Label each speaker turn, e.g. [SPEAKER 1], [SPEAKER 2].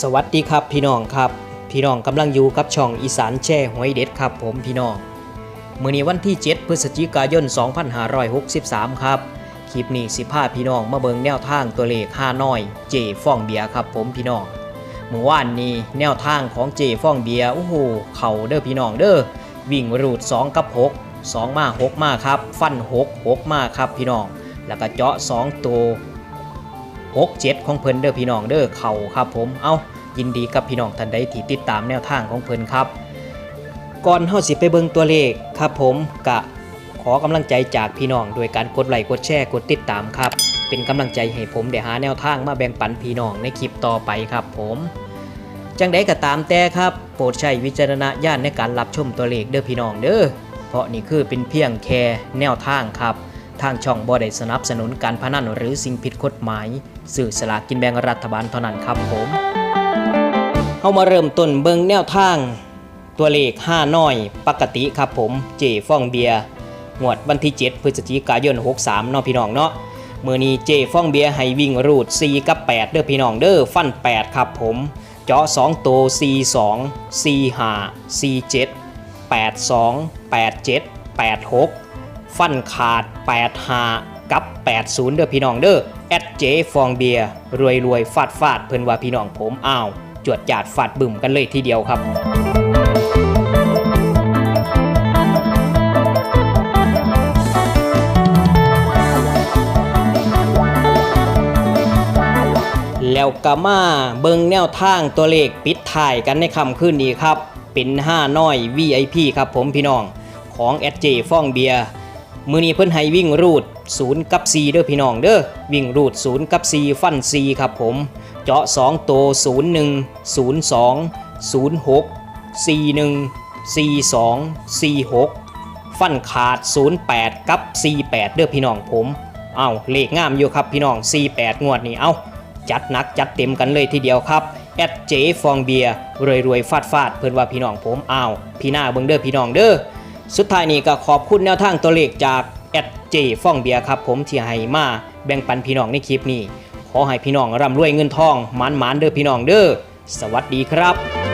[SPEAKER 1] สวัสดีครับพี่น้องครับ พี่น้องกำลังอยู่กับช่องอีสานแช่หวยเด็ดครับ ผมพี่น้องมื้อนี้วันที่ 7 พฤศจิกายน 2563 ครับ คลิปนี้สิพาพี่น้องมาเบิงแนวทางตัวเลข5น้อย เจฟ่องเบียครับ ผมพี่น้องเมื่อวานนี้แนวทางของเจฟ่องเบียโอ้โหเข่าเด้อพี่น้องเด้อวิ่งรูด 2 กับ 6 2 มา 6 มาครับ ฟัน 6 6 มาครับพี่น้อง แล้วก็เจาะ 2 ตัว 6 7ของเพิ่นเด้อพี่น้องเด้อเข่าครับผมเอายินดีกับพี่น้องท่านใดที่ติดตามแนวทางของเพิ่นครับ ก่อนเฮาสิไปเบิ่งตัวเลขครับผมกะขอกำลังใจจากพี่น้องโดยการกดไลค์กดแชร์กดติดตามครับ เป็นกำลังใจให้ผมได้หาแนวทางมาแบ่งปันพี่น้องในคลิปต่อไปครับผมจังใดก็ตามแต่ครับ โปรดใช้วิจารณญาณในการรับชมตัวเลขเด้อพี่น้องเด้อเพราะนี่คือเป็นเพียงแค่แนวทางครับ ทางช่องบ่ได้สนับสนุนการพนันหรือสิ่งผิดกฎหมาย สื่อสลากกินแบ่งรัฐบาลเท่านั้นครับผมเฮามาเริ่มต้นเบิ่งแนวทาง ตัวเลข5น้อย ปกติครับผม เจฟองเบียร์งวดวันที่ 7 พฤศจิกายน 63เนาะพี่น้องเนาะมือนี้เจฟองเบียร์ให้วิ่งรูด 4 กับ 8 เด้อพี่น้องเด้อฟัน 8 ครับผม เจาะ2โต42 45 47 82 87 86 ฟันขาด85กับ 80 เด้อพี่น้องเด้อแอดเจฟองเบียร์รวยรวยฟาดฟาดเพิ่นว่าพี่น้องผมอ้าว จวดจาดฟาดบึ่มกันเลยทีเดียวครับแล้วก็มาเบิงแนวทางตัวเลขปิดถ่ายกันในคำขึ้นนี้ครับ เป็น 5 น้อย VIP ครับผมพี่น้อง ของ SJ ฟองเบียร์ มือนี้เพิ่นให้วิ่งรูด 0 กับ 4 เด้อพี่น้องเด้อวิ่งรูด 0 กับ 4 ฟัน 4 ครับผม เจาะ2โตว01 02 06 41 42 46 ฟันขาด 08 กับ 48 เด้อพี่น้องผม เอ้าเลขงามอยู่ครับพี่น้อง 48 งวดนี้เอ้าจัดนักจัดเต็มกันเลยทีเดียวครับแอดเจฟองเบียร์รวยรวยฟาดฟาดเพื่อนว่าพี่น้องผมอ้าวพี่หน้าเบิงเด้อพี่น้องเด้อ สุดท้ายนี้ก็ขอบคุณแนวทางตัวเลขจากแอดเจฟองเบียครับ ผมที่ให้มาแบ่งปันพี่น้องในคลิปนี้ ขอให้พี่น้องร่ำรวยเงินทองมันหมานๆเด้อพี่น้องเด้อสวัสดีครับ